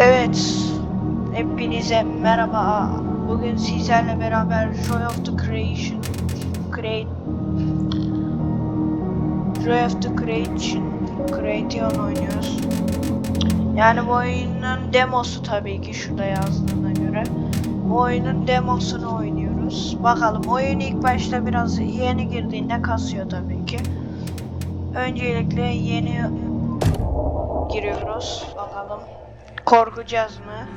Evet, hepinize merhaba. Bugün sizlerle beraber Joy of the Creation, Create, Joy of the Creation, Creation oynuyoruz. Yani bu oyunun demosu tabii ki şurada yazdığına göre. Bu oyunun demosunu oynuyoruz. Bakalım oyun ilk başta biraz yeni girdiğinde kasıyor tabii ki. Öncelikle yeni giriyoruz. Bakalım. Korkacağız mı?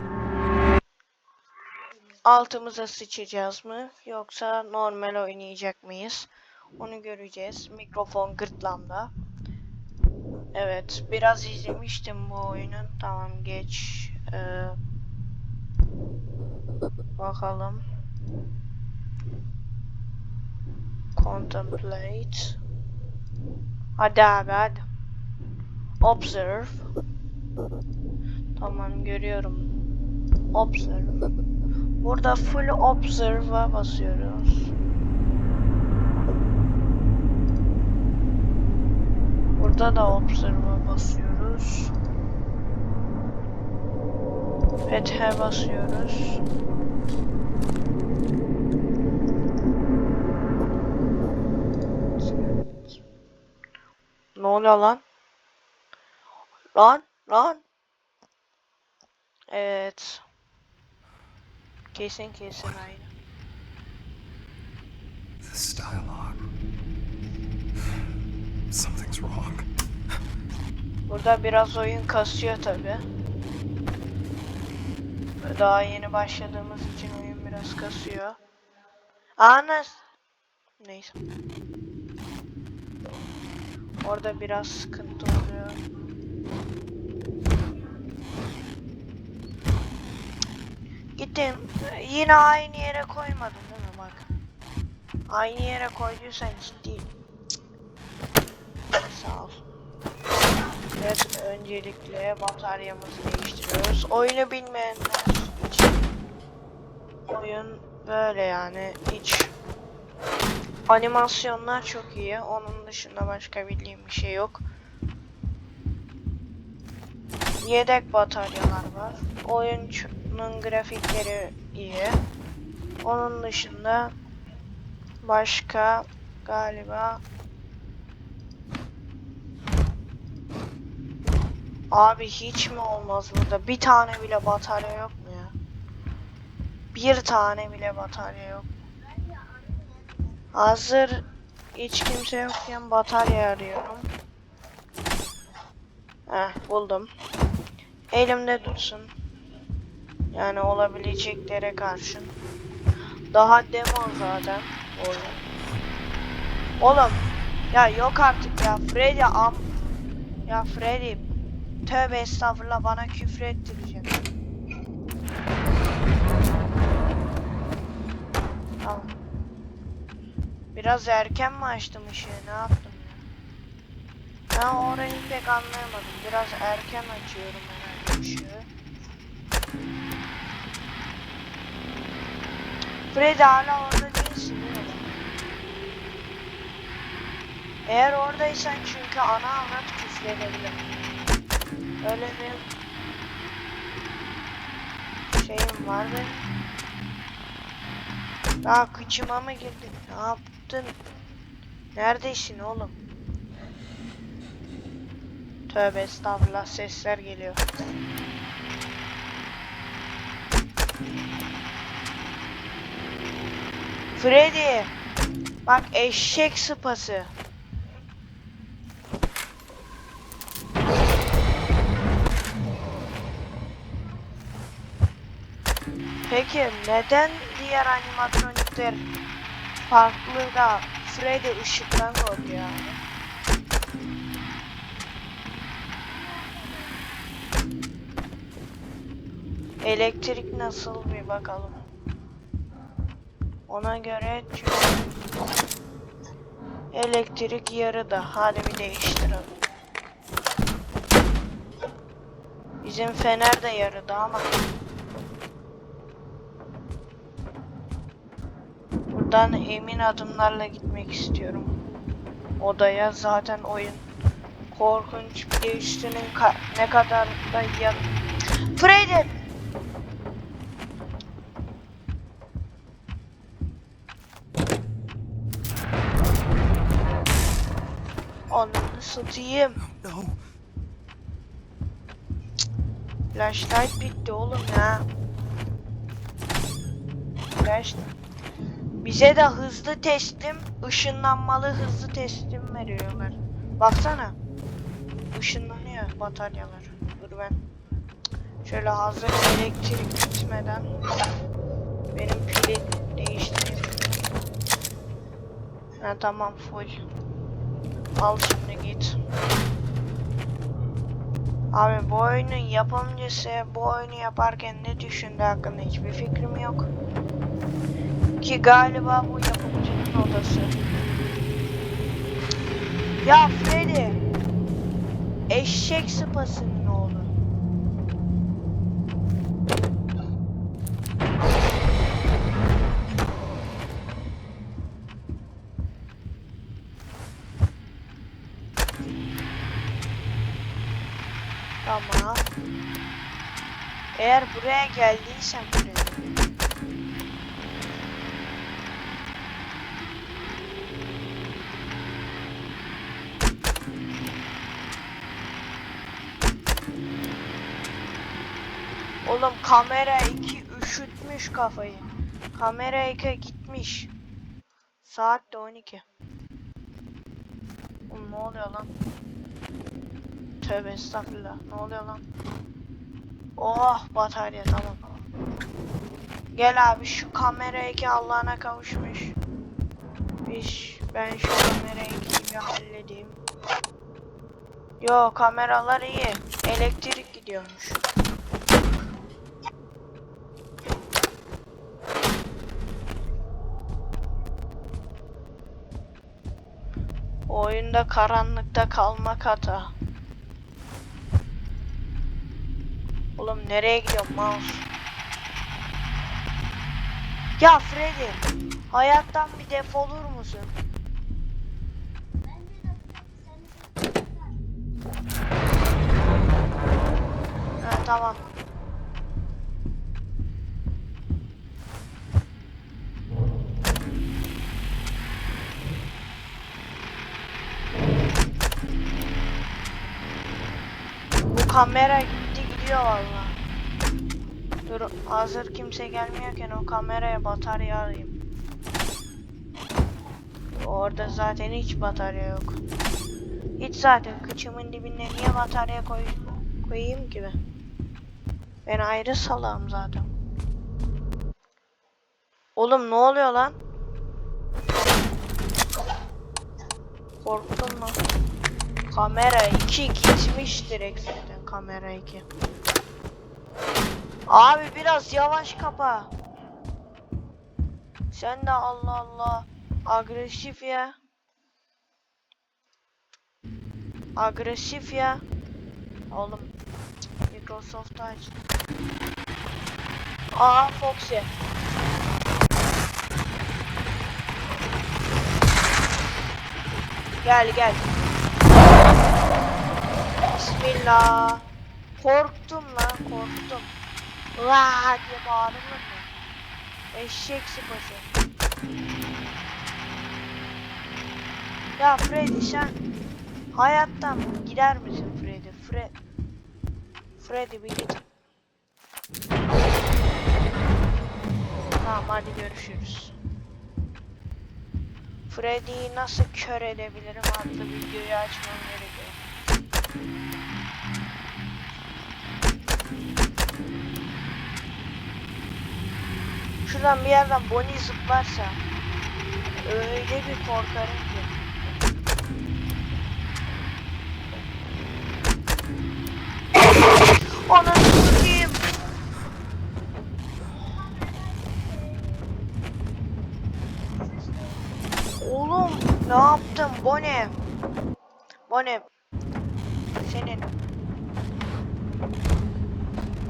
Altımıza sıçacağız mı? Yoksa normal oynayacak mıyız? Onu göreceğiz. Mikrofon gırtlamda. Evet, biraz izlemiştim bu oyunun. Tamam geç. Ee, bakalım. Contemplate. Hadi abi hadi. Observe. Tamam görüyorum. Observe. Burada full observe'a basıyoruz. Burada da observe'a basıyoruz. Pet'e basıyoruz. Ne oluyor lan? Lan lan. Evet. Kesin kesin aynı. This dialogue. Something's wrong. Burada biraz oyun kasıyor tabi. Daha yeni başladığımız için oyun biraz kasıyor. Anas. Neyse. Orada biraz sıkıntı oluyor. Gittim. Yine aynı yere koymadın değil mi bak. Aynı yere koyduysan ciddi. Sağ ol. Evet, öncelikle bataryamızı değiştiriyoruz. Oyunu bilmeyenler için oyun böyle yani hiç animasyonlar çok iyi. Onun dışında başka bildiğim bir şey yok. Yedek bataryalar var. Oyuncunun grafikleri iyi. Onun dışında başka galiba Abi hiç mi olmaz burada? Bir tane bile batarya yok mu ya? Bir tane bile batarya yok. Hazır hiç kimse yokken batarya arıyorum. Heh buldum. Elimde dursun. Yani olabileceklere karşın. Daha demo zaten oyun. Oğlum ya yok artık ya Freddy am ya Freddy Tövbe estağfurullah bana küfür ettirecek. Tamam. Biraz erken mi açtım ışığı ne yaptım ya? Ben orayı pek anlayamadım. Biraz erken açıyorum herhalde ışığı. Freddy hala orada değilsin değil mi? Eğer oradaysan çünkü ana avrat küfür edebilirim. Öyle bir şeyim var ve daha kıçıma mı girdin? Ne yaptın? Neredesin oğlum? Tövbe estağfurullah sesler geliyor. Freddy! Bak eşek sıpası. Peki neden diğer animatronikler farklı da Freddy ışıktan korkuyor abi? Elektrik nasıl bir bakalım. Ona göre elektrik yarıda. Hadi bir değiştirelim. Bizim fener de yarıda ama Buradan emin adımlarla gitmek istiyorum. Odaya zaten oyun korkunç bir üstünün ka- ne kadar da ya- Freddy! Satayım. No. Flashlight bitti oğlum ya. Flash... Bize de hızlı teslim, ışınlanmalı hızlı teslim veriyorlar. Baksana. Işınlanıyor bataryalar. Dur ben. Şöyle hazır elektrik gitmeden benim pili değiştireyim. Ha tamam full. Al şimdi git. Abi bu oyunun yapımcısı bu oyunu yaparken ne düşündü hakkında hiçbir fikrim yok. Ki galiba bu yapımcının odası. Ya Freddy. Eşek sıpasının Eğer buraya geldiysen buraya. Oğlum kamera 2 üşütmüş kafayı. Kamera 2 gitmiş. Saat de 12. Oğlum ne oluyor lan? Tövbe estağfurullah. Ne oluyor lan? Oh batarya tamam. Gel abi şu kamera 2 Allah'ına kavuşmuş. İş ben şu kamera 2'yi bir halledeyim. Yo kameralar iyi. Elektrik gidiyormuş. Oyunda karanlıkta kalmak hata. Oğlum nereye gidiyorum mouse? Ya Freddy, hayattan bir defolur musun? Ha tamam. Bu kamera gidiyor valla. Dur hazır kimse gelmiyorken o kameraya batarya alayım. Orada zaten hiç batarya yok. Hiç zaten kıçımın dibine niye batarya koy koyayım ki ben? Ben ayrı salağım zaten. Oğlum ne oluyor lan? Korktum lan. Kamera 2 gitmiş direkt zaten kamera 2. Abi biraz yavaş kapa. Sen de Allah Allah agresif ya. Agresif ya. Oğlum Microsoft aç. Aa Foxy. Gel gel. Bismillah. Korktum lan korktum. Vaa diye bağırılır mı? Eşek sıpası. Ya Freddy sen hayattan gider misin Freddy? Fred Freddy bir git. Tamam hadi görüşürüz. Freddy'yi nasıl kör edebilirim adlı videoyu açmam gerekiyor. Şuradan bir yerden Bonnie zıplarsa öyle bir korkarım ki. Ananı satayım. Oğlum ne yaptın Bonnie? Bonnie senin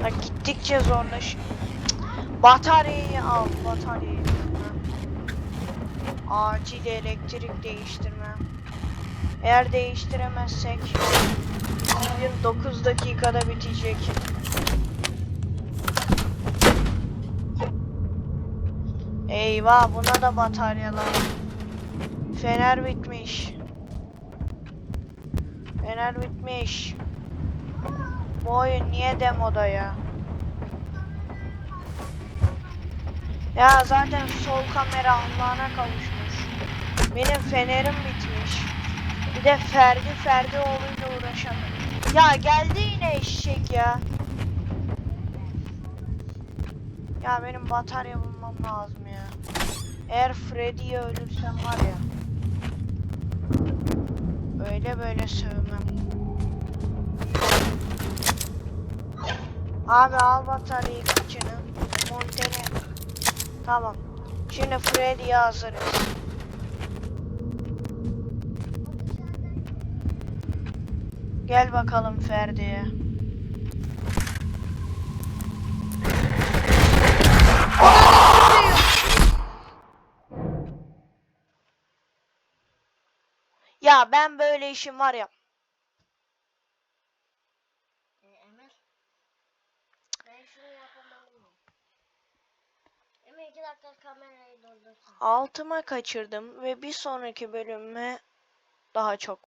Bak gittikçe zorlaş. Bataryayı al, bataryayı. Acil elektrik değiştirme. Eğer değiştiremezsek oyun 9 dakikada bitecek. Eyvah buna da batarya lazım. Fener bitmiş. Fener bitmiş. Bu oyun niye demoda ya? Ya zaten sol kamera Allah'ına kavuşmuş. Benim fenerim bitmiş. Bir de Ferdi Ferdioğlu'yla uğraşamıyorum. Ya geldi yine eşek ya. Ya benim batarya bulmam lazım ya. Eğer Freddy'ye ölürsem var ya. Öyle böyle sövmem. Abi al bataryayı kaçını. Monteni. Tamam. Şimdi Freddy'ye hazırız. Gel bakalım Ferdi'ye. Ya ben böyle işim var ya. Dakika kamerayı durdursun. Altıma kaçırdım ve bir sonraki bölüme daha çok